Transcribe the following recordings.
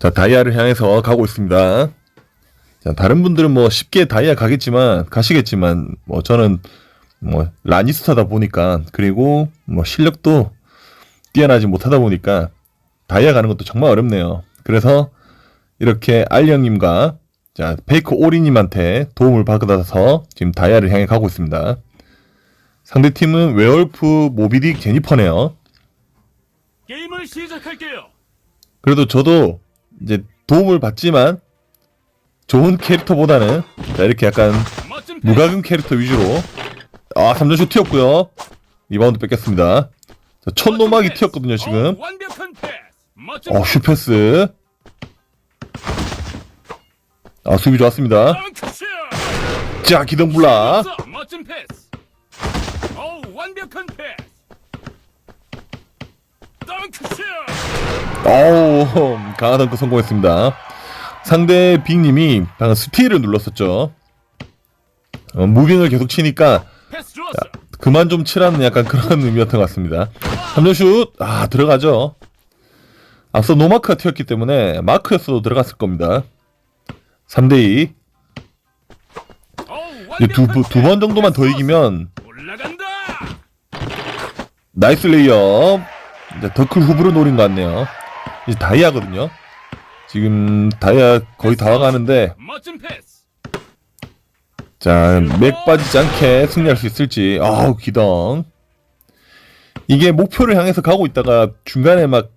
자, 다이아를 향해서 가고 있습니다. 자, 다른 분들은 뭐 쉽게 다이아 가겠지만, 가시겠지만, 뭐 저는 뭐 라니스타다 보니까, 그리고 뭐 실력도 뛰어나지 못하다 보니까, 다이아 가는 것도 정말 어렵네요. 그래서 이렇게 알령님과 자, 페이크 오리님한테 도움을 받아서 지금 다이아를 향해 가고 있습니다. 상대팀은 웨얼프 모비딕 제니퍼네요. 게임을 시작할게요. 그래도 저도 이제 도움을 받지만 좋은 캐릭터보다는 자 이렇게 약간. 무과금 캐릭터 위주로. 아 3점슛 튀었고요. 리바운드 뺏겼습니다. 자, 첫 노막이 튀었거든요 지금. 어, 슈패스. 아 수비 좋았습니다. 자 기둥블락 어우 강한 덩크 성공했습니다 상대 빅님이 방금 스틸을 눌렀었죠 어, 무빙을 계속 치니까 좋았어. 그만 좀 치라는 약간 그런 의미였던 것 같습니다. 3점 슛, 아, 들어가죠. 앞서 노마크가 튀었기 때문에 마크였어도 들어갔을 겁니다. 3대2. 어, 두, 부- 두번 정도만 더 이기면. 나이스 레이업. 이제 더클 후브를 노린 것 같네요. 이제 다이아거든요. 지금 다이아 거의 다 와가는데. 자, 맥 빠지지 않게 승리할 수 있을지. 아우, 기덩. 이게 목표를 향해서 가고 있다가 중간에 막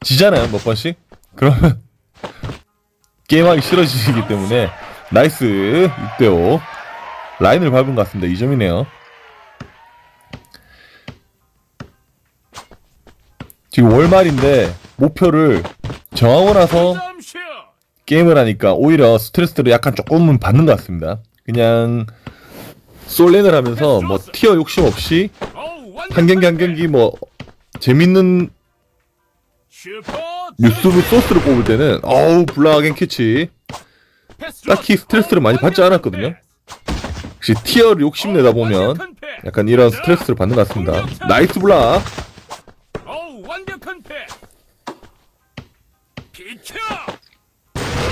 지잖아요, 몇 번씩? 그러면 게임하기 싫어지기 때문에 나이스 6대5 라인을 밟은 것 같습니다. 2점이네요. 지금 월말인데 목표를 정하고 나서. 게임을 하니까 오히려 스트레스를 약간 조금은 받는 것 같습니다. 그냥 솔랭을 하면서 뭐 티어 욕심 없이 어, 한 경기 한 경기 뭐 재밌는. 뉴스로 소스를 뽑을 때는 어우 블락앤 캐치 딱히. 스트레스를 많이 받지 않았거든요. 혹시 티어를 욕심내다 보면. 약간 이런 스트레스를 받는 것 같습니다. 나이스 블락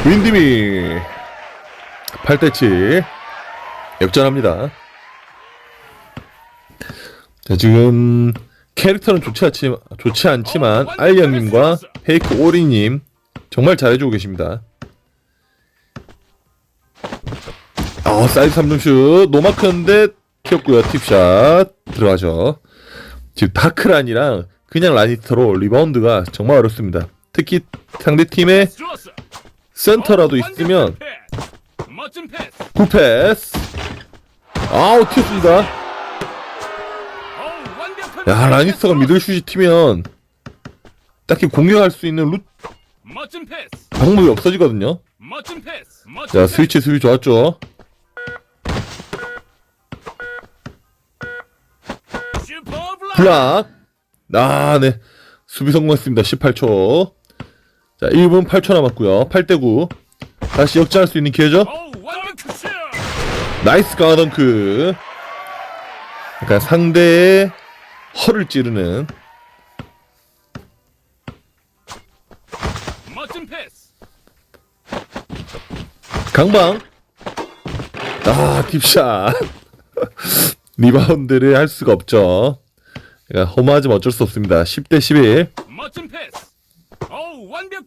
윈디미 8대7 역전합니다. 자, 지금 캐릭터는 좋지, 않지, 좋지 않지만 알리형님과 페이크 오리님 정말 잘해주고 계십니다. 아, 사이드 3점슛 노마크인데 튀었고요. 팁샷 들어가죠. 지금 다크란이랑 그냥 라니터로 리바운드가 정말 어렵습니다. 특히 상대팀의. 센터라도 어, 있으면 완벽한 패스. 멋진 패스. 굿패스 아우 튀었습니다 야. 라니스터가 미들슛이 튀면 딱히 공격할 수 있는 루. 방법이 없어지거든요 자. 스위치 수비 좋았죠. 블락 아네 수비 성공했습니다 18초 자 1분 8초 남았고요. 8대 9 다시 역전할 수 있는 기회죠. 나이스 강화덩크 약간 상대의 허를 찌르는. 강방. 아 딥샷. 리바운드를 할 수가 없죠. 그러니까 허무하지만 어쩔 수 없습니다. 10대 11 멋진 패스.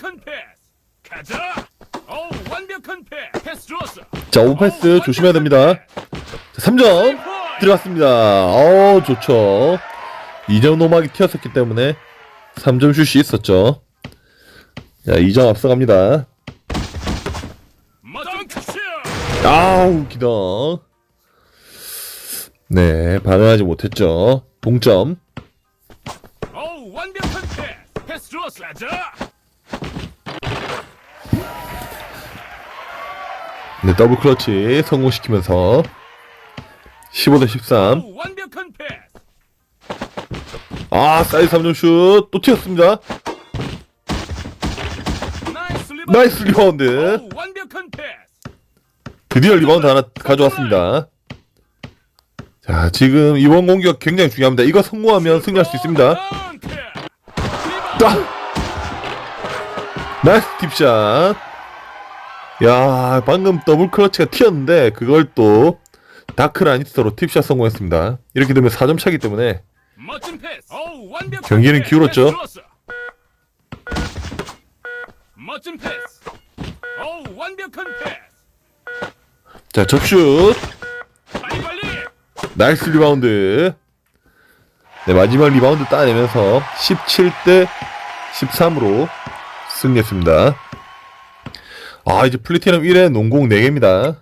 어, 완벽한 패스. 가자. 어, 완벽한 패스. 패스 좋았어. 자 오패스 조심해야 됩니다 자, 3점 들어갔습니다 어 좋죠 2점 노막이 튀었었기 때문에 3점 슛이 있었죠 자 2점 앞서갑니다. 아우 기동 네 반응하지 못했죠 동점 어, 완벽한 패스. 패스 좋았어. 가자. 네 더블 클러치 성공시키면서 15대 13 어, 완벽한 패스. 아 사이드 3점 슛 또 튀었습니다 나이스 리바운드. 드디어 리바운드 하나 가져왔습니다 자 지금 이번 공격 굉장히 중요합니다 이거 성공하면 승리할 수 있습니다. 딱! 나이스 팁샷. 야, 방금 더블 클러치가 튀었는데, 그걸 또, 다크 라니스터로 팁샷 성공했습니다. 이렇게 되면 4점 차기 때문에, 완벽한 경기는. 기울었죠? 멋진 패스. 완벽한 패스. 자, 접슛. 빨리 빨리. 나이스 리바운드. 네, 마지막 리바운드 따내면서 17대 13으로 승리했습니다. 아, 이제 플래티넘 1회 농공 4개입니다.